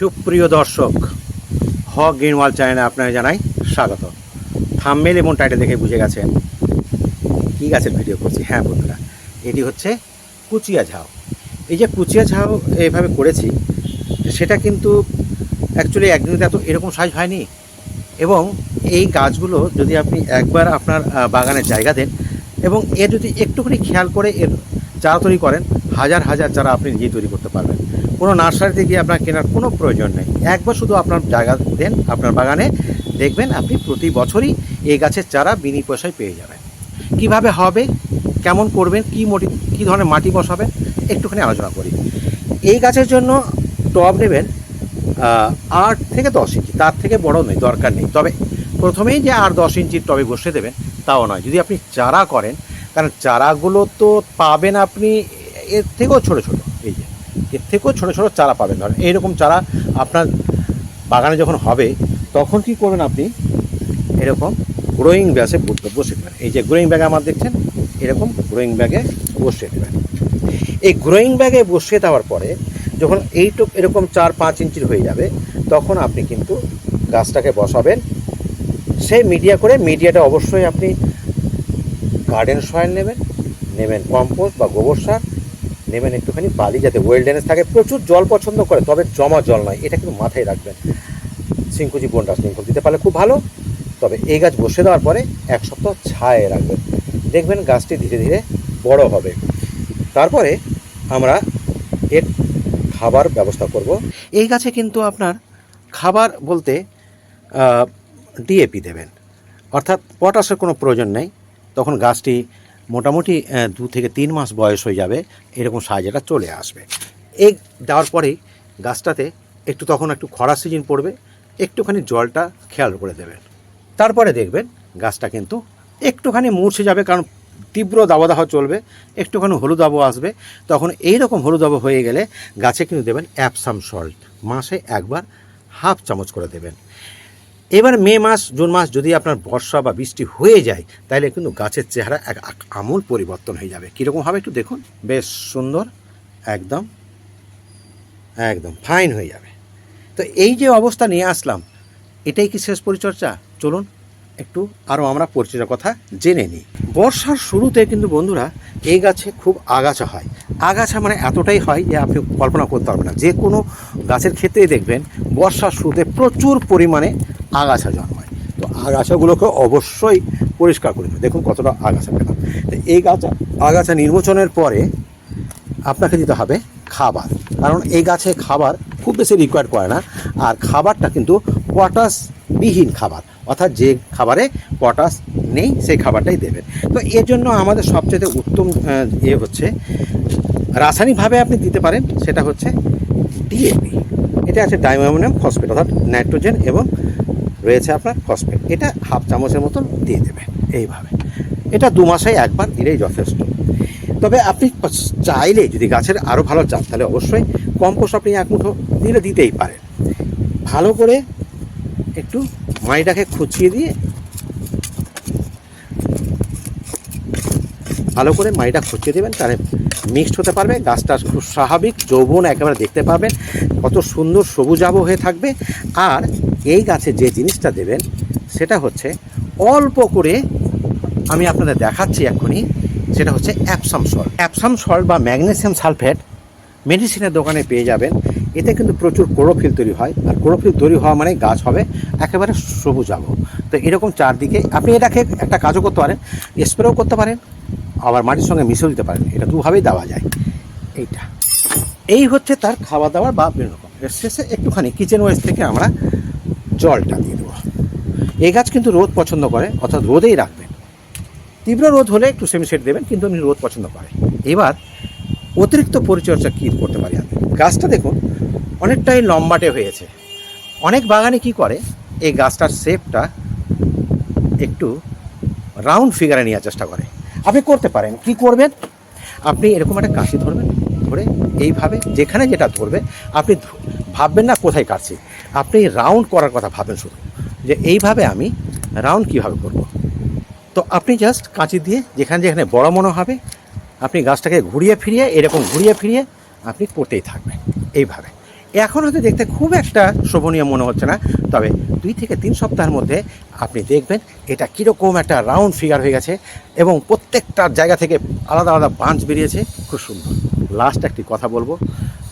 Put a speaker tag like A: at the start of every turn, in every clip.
A: সুপ্রিয় দর্শক হ গ্রিনওয়াল চ্যানেলে আপনাকে জানাই স্বাগত। থামমেল এবং টাইটেল দেখে বুঝে গেছেন কী গাছের ভিডিও করছি। হ্যাঁ বন্ধুরা, এটি হচ্ছে কুচিয়া ঝাউ। এই যে কুচিয়া ঝাউ এইভাবে করেছি, সেটা কিন্তু অ্যাকচুয়ালি একদিনে এত এরকম সাইজ হয়নি। এবং এই গাছগুলো যদি আপনি একবার আপনার বাগানের জায়গা দেন, এবং এর যদি একটুখানি খেয়াল করে এর চারা তৈরি করেন, হাজার হাজার চারা আপনি নিজেই তৈরি করতে পারবেন। কোনো নার্সারিতে গিয়ে আপনার কেনার কোনো প্রয়োজন নেই। একবার শুধু আপনার জায়গা দেন, আপনার বাগানে দেখবেন আপনি প্রতি বছরই এই গাছের চারা বিনি পয়সায় পেয়ে যাবেন। কীভাবে হবে, কেমন করবেন, কি মোটি, কী ধরনের মাটি বসাবেন, একটুখানি আলোচনা করি। এই গাছের জন্য টব নেবেন আট থেকে দশ ইঞ্চি, তার থেকে বড় নয়, দরকার নেই। তবে প্রথমেই যে আর দশ ইঞ্চির টবে বসে দেবেন, তাও নয়। যদি আপনি চারা করেন কারণ চারাগুলো তো পাবেন আপনি, এর থেকেও ছোটো ছোটো, এই যে, এর থেকেও ছোটো ছোটো চারা পাবেন। ধরেন এইরকম চারা আপনার বাগানে যখন হবে, তখন কি করবেন আপনি? এরকম গ্রোয়িং ব্যাসে বসে দেবেন। এই যে গ্রোয়িং ব্যাগে আমার দেখছেন, এরকম গ্রোয়িং ব্যাগে বসিয়ে দেবেন। এই গ্রোয়িং ব্যাগে বসিয়ে দেওয়ার পরে যখন এইটুক এরকম চার পাঁচ ইঞ্চির হয়ে যাবে, তখন আপনি কিন্তু গাছটাকে বসাবেন। সে মিডিয়া করে মিডিয়াটা অবশ্যই আপনি গার্ডেন সয়েল নেবেন নেবেন কম্পোস্ট বা গোবর সার, নেবেন একটুখানি বালি যাতে ওয়েলডেনেস থাকে। প্রচুর জল পছন্দ করে, তবে জমা জল নয়, এটা কিন্তু মাথায় রাখবেন। সিঙ্কুজি বনটা স্প্রিঙ্কল দিতে পারলে খুব ভালো, তবে এই গাছ বসে দেওয়ার পরে এক সপ্তাহ ছায়ে রাখবেন। দেখবেন গাছটি ধীরে ধীরে বড় হবে। তারপরে আমরা এর খাবার ব্যবস্থা করব। এই গাছে কিন্তু আপনার খাবার বলতে ডিএপি দেবেন। অর্থাৎ পটাশের কোনো প্রয়োজন নেই। তখন গাছটি মোটামুটি দু থেকে তিন মাস বয়স হয়ে যাবে, এরকম সাইজটা চলে আসবে। এই দেওয়ার পরেই গাছটাতে একটু তখন একটু খরা সিজন পড়বে, একটুখানি জলটা খেয়াল করে দেবেন। তারপরে দেখবেন গাছটা কিন্তু একটুখানি মূর্ছে যাবে, কারণ তীব্র দাবদাহ চলবে, একটুখানি হলুদ আবহ আসবে। তখন এই রকম হলুদ আবহ হয়ে গেলে গাছে কিন্তু দেবেন অ্যাপসাম সল্ট মাসে একবার হাফ চামচ করে দেবেন। এবার মে মাস, জুন মাস যদি আপনার বর্ষা বা বৃষ্টি হয়ে যায় তাহলে কিন্তু গাছের চেহারা এক আমূল পরিবর্তন হয়ে যাবে। কীরকম হবে একটু দেখুন? বেশ সুন্দর, একদম একদম, ফাইন হয়ে যাবে। তো এই যে অবস্থা নিয়ে আসলাম, এটাই কি শেষ পরিচর্যা? চলুন একটু আরও আমরা পরিচর্যার কথা জেনে নিই। বর্ষার শুরুতে কিন্তু বন্ধুরা, এই গাছে খুব আগাছা হয়। আগাছা মানে এতটাই হয় যে আপনি কল্পনা করতে পারবেন না। যে কোনো গাছের ক্ষেত্রেই দেখবেন, বর্ষার শুরুতে প্রচুর পরিমাণে আগাছা জন্মায়। তো আগাছাগুলোকে অবশ্যই পরিষ্কার করে দেবে দেখুন কতটা আগাছা পেলাম এই গাছ, আগাছা নির্বাচনের পরে আপনাকে দিতে হবে খাবার। কারণ এই গাছে খাবার খুব বেশি রিকোয়ার করে না। আর খাবারটা কিন্তু পটাশবিহীন খাবার। অর্থাৎ যে খাবারে পটাশ নেই, সেই খাবারটাই দেবেন। তো এর জন্য আমাদের সবচেয়ে উত্তম ইয়ে হচ্ছে, রাসায়নিকভাবে আপনি দিতে পারেন, সেটা হচ্ছে ডিএপি এটা আছে ডাইমোনিয়াম ফসফেট, অর্থাৎ নাইট্রোজেন এবং রয়েছে আপনার ফসফেট এটা হাফ চামচের মতন দিয়ে দেবেন এইভাবে। এটা দু মাসে একবার দিলেই যথেষ্ট। তবে আপনি চাইলে যদি গাছের আরও ভালো চান, তাহলে অবশ্যই কম্পোস্ট আপনি এক মুঠো দিলে দিতেই পারেন। ভালো করে একটু মাটিটাকে খুঁচিয়ে দিয়ে ভালো করে মাটিটা খুঁচিয়ে দেবেন, তাহলে মিক্সড হতে পারবে। গাছটা খুব স্বাভাবিক, যৌবন একেবারে দেখতে পাবেন কত সুন্দর সবুজাব হয়ে থাকবে। আর এই গাছে যে জিনিসটা দেবেন, সেটা হচ্ছে অল্প করে আমি আপনাদের দেখাচ্ছি এখনই সেটা হচ্ছে অ্যাপসাম সল্ট। অ্যাপসাম সল্ট বা ম্যাগনেসিয়াম সালফেট মেডিসিনের দোকানে পেয়ে যাবেন। এতে কিন্তু প্রচুর ক্লোরোফিল তৈরি হয়। আর ক্লোরোফিল তৈরি হওয়া মানে গাছ হবে একেবারে সবুজ আবহ তো এরকম চারদিকে, আপনি এটাকে একটা কাজও করতে পারেন, স্প্রেও করতে পারেন আবার মাটির সঙ্গে মিশেও দিতে পারেন। এটা দুভাবেই দেওয়া যায়। এইটা। এই হচ্ছে তার খাওয়া দাওয়ার বা বিভিন্ন রকম। শেষে একটুখানি কিচেন ওয়েস্ট থেকে আমরা জলটা দিয়ে দেবো। এই গাছ কিন্তু রোদ পছন্দ করে, অর্থাৎ রোদেই রাখবেন। তীব্র রোদ হলে একটু সেমি সেট দেবেন, কিন্তু উনি রোদ পছন্দ করে। এবার অতিরিক্ত পরিচর্যা কী করতে পারি আমি? গাছটা দেখুন, অনেকটাই লম্বাটে হয়েছে। অনেক বাগানে কি করে, এই গাছটার শেপটা একটু রাউন্ড ফিগারে নেওয়ার চেষ্টা করে। আপনি করতে পারেন। কি করবেন? আপনি এরকম একটা কাশি ধরবেন, ধরে এইভাবে, যেখানে যেটা ধরবে, আপনি ভাববেন না কোথায় কাটছি আপনি রাউন্ড করার কথা ভাবেন শুধু, যে এইভাবে আমি রাউন্ড কীভাবে করব। তো আপনি জাস্ট কাঁচি দিয়ে যেখানে যেখানে বড় মনে হবে, আপনি গাছটাকে ঘুরিয়ে ফিরিয়ে, এরকম ঘুরিয়ে ফিরিয়ে আপনি করতেই থাকবেন, এইভাবে। এখন হয়তো দেখতে খুব একটা শোভনীয় মনে হচ্ছে না, তবে দুই থেকে তিন সপ্তাহের মধ্যে আপনি দেখবেন এটা কীরকম একটা রাউন্ড ফিগার হয়ে গেছে এবং প্রত্যেকটা জায়গা থেকে আলাদা আলাদা বাঞ্চ বেরিয়েছে, খুব সুন্দর। লাস্ট একটি কথা বলব,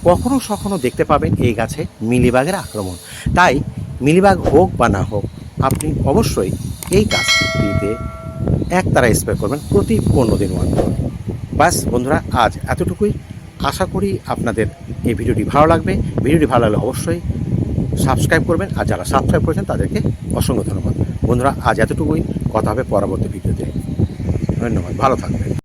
A: কখনো সখনো দেখতে পাবেন এই গাছে মিলিবাগের আক্রমণ। তাই মিলিবাগ হোক বা না হোক, আপনি অবশ্যই এই গাছটিতে একতারা স্প্রে করবেন প্রতি পনেরো দিন অন্তর। ব্যাস বন্ধুরা, আজ এতটুকুই। আশা করি আপনাদের এই ভিডিওটি ভালো লাগবে। ভিডিওটি ভালো লাগলে অবশ্যই সাবস্ক্রাইব করবেন আর যারা সাবস্ক্রাইব করেছেন তাদেরকে অসংখ্য ধন্যবাদ। বন্ধুরা, আজ এতটুকুই। কথা হবে পরবর্তী ভিডিওতে। ধন্যবাদ। ভালো থাকবেন।